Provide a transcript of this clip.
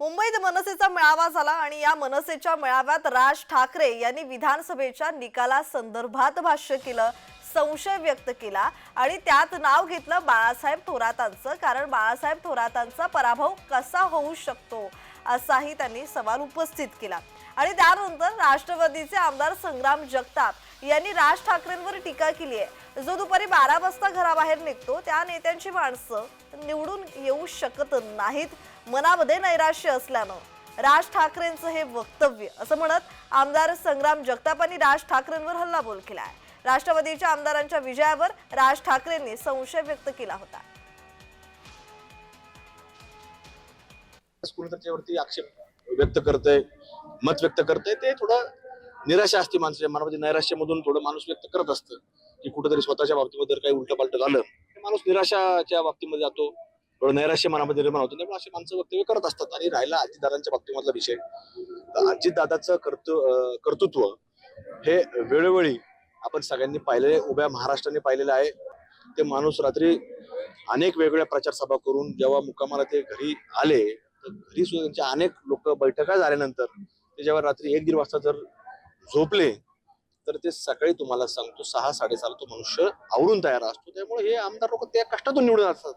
मुंबईत मनसेचा मेळावा झाला आणि या मनसेच्या मेळाव्यात राज ठाकरे यांनी विधानसभेच्या निकालासंदर्भात भाष्य केलं संशय व्यक्त केला आणि त्यात नाव घेतलं बाळासाहेब थोरातांचं कारण बाळासाहेब थोरातांचा पराभव कसा होऊ शकतो असाही त्यांनी सवाल उपस्थित केला. आणि त्यानंतर राष्ट्रवादीचे आमदार संग्राम जगताप यांनी राज ठाकरेंवर टीका केली आहे. जो दुपारी बारा वाजता घराबाहेर निघतो त्या नेत्यांची माणसं निवडून येऊ शकत नाहीत मनामध्ये नैराश्य असल्यानं. राज ठाकरेंचं हे वक्तव्य असं म्हणत आमदार संग्राम जगतापांनी राज ठाकरेंवर हल्लाबोल केला आहे राष्ट्रवादीच्या आमदारांच्या विजयावर राज ठाकरेंनी संशय व्यक्त केला होता. आक्षेप व्यक्त करतंय. मत व्यक्त करते ते थोडं निराशा असते माणसाच्या मनामध्ये. नैराश्यामधून थोडं माणूस व्यक्त करत असतं की कुठेतरी स्वतःच्या बाबतीमध्ये जर काही उलट पालट झालं माणूस निराशाच्या बाबतीमध्ये जातो. थोडं नैराश्य मनामध्ये निर्माण होतं त्यामुळे असे माणसं वक्तव्य करत असतात. आणि राहिला अजितदादांच्या बाबतीमधला विषय. तर अजितदादाचं कर्तृ कर्तृत्व हे वेळोवेळी आपण सगळ्यांनी पाहिलेले उभ्या महाराष्ट्राने पाहिलेलं आहे. ते माणूस रात्री अनेक वेगवेगळ्या प्रचार सभा करून जेव्हा मुक्कामाला ते घरी आले तर घरी सुद्धा त्यांच्या अनेक लोक बैठका झाल्यानंतर ते जेव्हा रात्री एक दीड वाजता जर झोपले तर ते सकाळी तुम्हाला सांगतो सहा साडेसहाला तो मनुष्य आवरून तयार असतो. त्यामुळे हे आमदार लोक त्या कष्टातून निवडून असतात